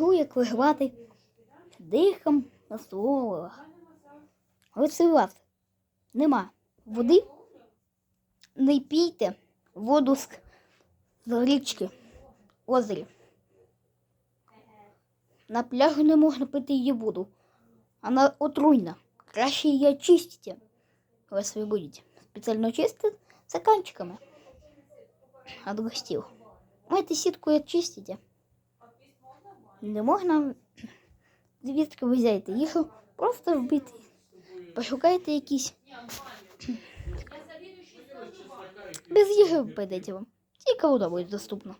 гру, як вигравати дихом на словах. Вас нема води. Не пійте воду з, річки, озері. На пляжу не можна пити її воду. Вона отруйна. Краще її очистите. Если вы будете специально чистить стаканчиками от гостів. Сітку і очистите. Не можна звідки ви взяєте їх, просто вбити. Пошукайте якісь. Без їжі впадете вам. Тільки вода буде доступна.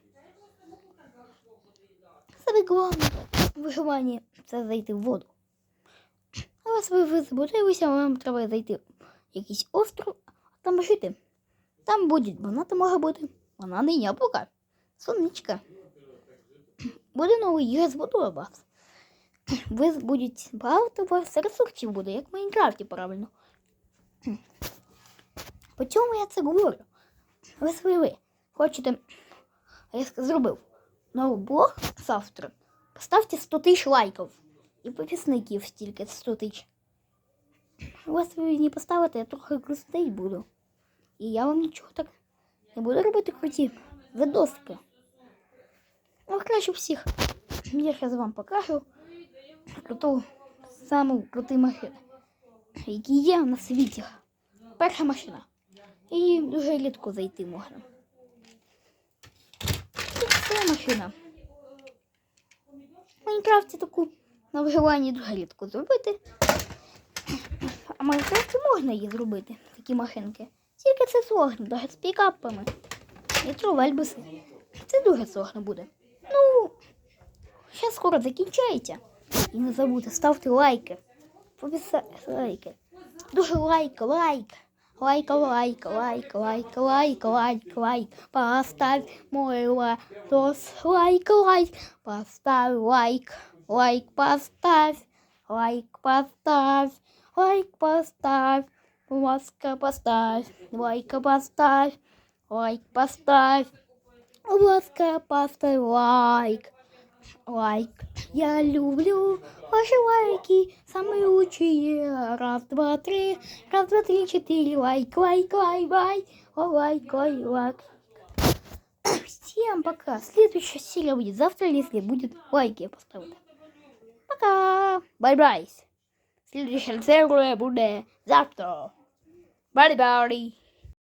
Саме головне в виживанні це зайти в воду. А вас ви, заблудилися, вам треба зайти в якийсь остров, а там жити. Там буде багато може бути. Вона не яблука, сонечка. Буде новий їжа збудує. Ви будете багато вас ресурсів буде, як в Майнкрафті, правильно. По чому я це говорю? Ви свої ви хочете, я зробив новий блог завтра. Поставте 100 тисяч лайків. І підписників стільки 100 тисяч. Вас ви не поставите, я трохи грустить буду. І я вам нічого так не буду робити круті видосики. Ну, краще всіх. Я зараз вам покажу круту, саму круту машину, які є на світі. Перша машина. І дуже рідко зайти можна. І машина. В Майнкрафті таку на виживанні дуже рідко зробити. А в Майнкрафті можна її зробити, такі машинки. Тільки це сложно, навіть з пікапами. І трувельбуси. Це дуже сложно буде. Скоро закінчається. І не забудьте, ставте лайки. Лайки. Дуже лайк, лайк. Лайк, лайк, лайк, лайк, лайк, лайк, лайк. Поставь мой лайк, лайк, лайк. Поставь лайк, лайк, поставь. Лайк, поставь. Лайк, поставь. Ласка, поставь. Лайк, поставь. Лайк, поставь. Ласка, поставь лайк. Лайк. Я люблю ваши лайки, самые лучшие. Раз, два, три. Раз, два, три, четыре. Лайк, лайк, лайк, лайк. О, лайк, лайк, лайк. Всем пока. Следующая серия будет завтра, если будет лайки поставить. Пока. Бай-бай. Следующая серия будет завтра. Бай-бай.